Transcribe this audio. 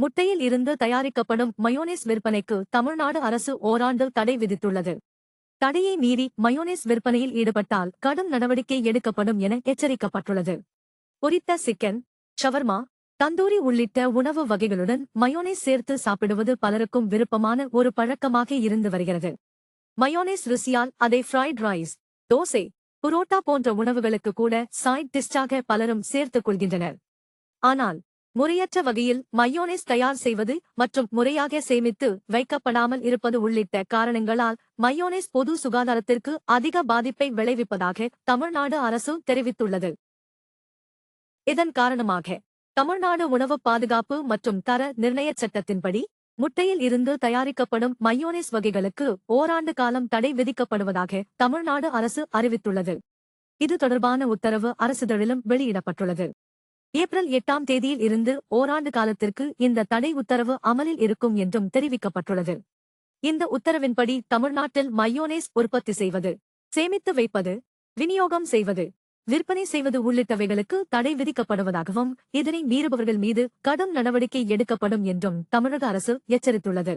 முட்டையில் இருந்து தயாரிக்கப்படும் மயோனேஸ் விற்பனைக்கு தமிழ்நாடு அரசு ஓராண்டு தடை விதித்துள்ளது. தடையை மீறி மயோனேஸ் விற்பனையில் ஈடுபட்டால் கடும் நடவடிக்கை எடுக்கப்படும் என எச்சரிக்கப்பட்டுள்ளது. பொரித்த சிக்கன் ஷவர்மா தந்தூரி உள்ளிட்ட உணவு வகைகளுடன் மயோனேஸ் சேர்த்து சாப்பிடுவது பலருக்கும் விருப்பமான ஒரு பழக்கமாக இருந்து வருகிறது. மயோனேஸ் ருசியால் அதை ஃப்ரைட் ரைஸ் தோசை புரோட்டா போன்ற உணவுகளுக்கு கூட சைட் டிஸ்டாக பலரும் சேர்த்துக் கொள்கின்றனர். ஆனால் முறையற்ற வகையில் மயோனேஸ் தயார் செய்வது மற்றும் முறையாக சேமித்து வைக்கப்படாமல் இருப்பது உள்ளிட்ட காரணங்களால் மயோனேஸ் பொது சுகாதாரத்திற்கு அதிக பாதிப்பை விளைவிப்பதாக தமிழ்நாடு அரசு தெரிவித்துள்ளது. இதன் காரணமாக தமிழ்நாடு உணவு பாதுகாப்பு மற்றும் தர நிர்ணயச் சட்டத்தின்படி முட்டையில் இருந்து தயாரிக்கப்படும் மயோனேஸ் வகைகளுக்கு ஓராண்டு காலம் தடை விதிக்கப்படுவதாக தமிழ்நாடு அரசு அறிவித்துள்ளது. இது தொடர்பான உத்தரவு அரசிதழிலும் வெளியிடப்பட்டுள்ளது. ஏப்ரல் எட்டாம் தேதியில் இருந்து ஓராண்டு காலத்திற்கு இந்த தடை உத்தரவு அமலில் இருக்கும் என்றும் தெரிவிக்கப்பட்டுள்ளது. இந்த உத்தரவின்படி தமிழ்நாட்டில் மயோனேஸ் உற்பத்தி செய்வது சேமித்து வைப்பது விநியோகம் செய்வது விற்பனை செய்வது உள்ளிட்டவைகளுக்கு தடை விதிக்கப்படுவதாகவும் இதனை மீறுபவர்கள் மீது கடும் நடவடிக்கை எடுக்கப்படும் என்றும் தமிழக அரசு எச்சரித்துள்ளது.